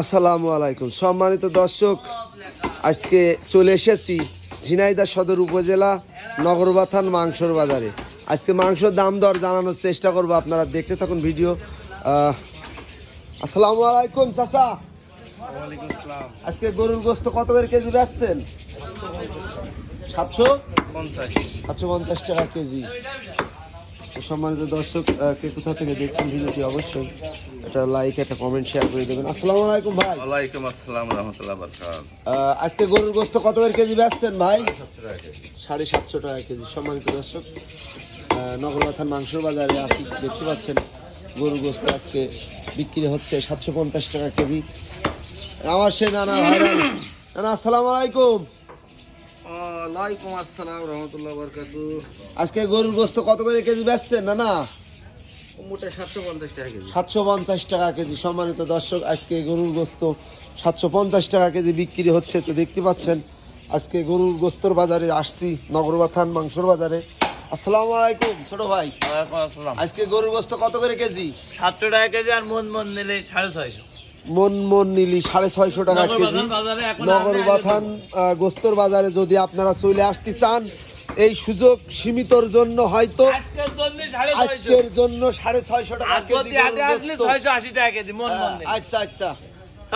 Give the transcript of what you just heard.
আসসালামু আলাইকুম। সম্মানিত দর্শক আজকে চলে এসেছি ঝিনাইদা সদর উপজেলা নগরবাথান মাংসর বাজারে। আজকে মাংসর দাম দর জানানোর চেষ্টা করব আপনারা দেখতে থাকুন ভিডিও। আসসালামু আলাইকুম চাচা। আজকে গরুর গোস্ত কত করে কেজি বেচছেন? সাতশো? সাতশো পঞ্চাশ টাকা কেজি। তো সম্মানিত দর্শক কে কোথা থেকে দেখছেন ভিডিওটি অবশ্যই একটা লাইক একটা কমেন্ট শেয়ার করে দেবেন। আসসালামু আলাইকুম ভাই। ওয়ালাইকুম আসসালাম রহমতুল্লাহ বরকাত আজকে গরুর গোস্ত কত করে কেজি বেচছেন ভাই? সাড়ে সাতশো টাকা কেজি। সম্মানিত দর্শক। আহ, নগরবাথান মাংসর বাজারে আসি দেখতে পাচ্ছেন গরুর গোস্ত আজকে বিক্রি হচ্ছে সাতশো পঞ্চাশ টাকা কেজি। আমার সেই নানা ভাইরাল নানা আসসালামু আলাইকুম। ওয়ালাইকুম আসসালাম রহমতুল্লাহ বরকাত। আজকে গরুর গোস্ত কত করে কেজি বেচছেন না না মোটা সাতশো পঞ্চাশ টাকা কেজি। সাতশো পঞ্চাশ টাকা কেজি। সম্মানিত দর্শক আজকে গরুর গোস্ত সাতশো পঞ্চাশ টাকা কেজি বিক্রি হচ্ছে তো দেখতে পাচ্ছেন আজকে গরুর গোস্তর বাজারে আসছি নগরবাথান মাংসর বাজারে। আসসালামু আলাইকুম ছোট ভাই। আজকে গরুর গোস্ত কত করে কেজি? সাতশো টাকা কেজি আর মন মন নিলে সাড়ে ছয়শো। মন মন নিলি সাড়ে ছয়শো টাকা কেজি। নগরবাথান বাজারে আহ, গোস্তর বাজারে যদি আপনারা চলে আসতে চান এই সুযোগ সীমিতর জন্য হয়তো আজকের জন্য সাড়ে ছয়শো। টাকা কেজি আচ্ছা আচ্ছা।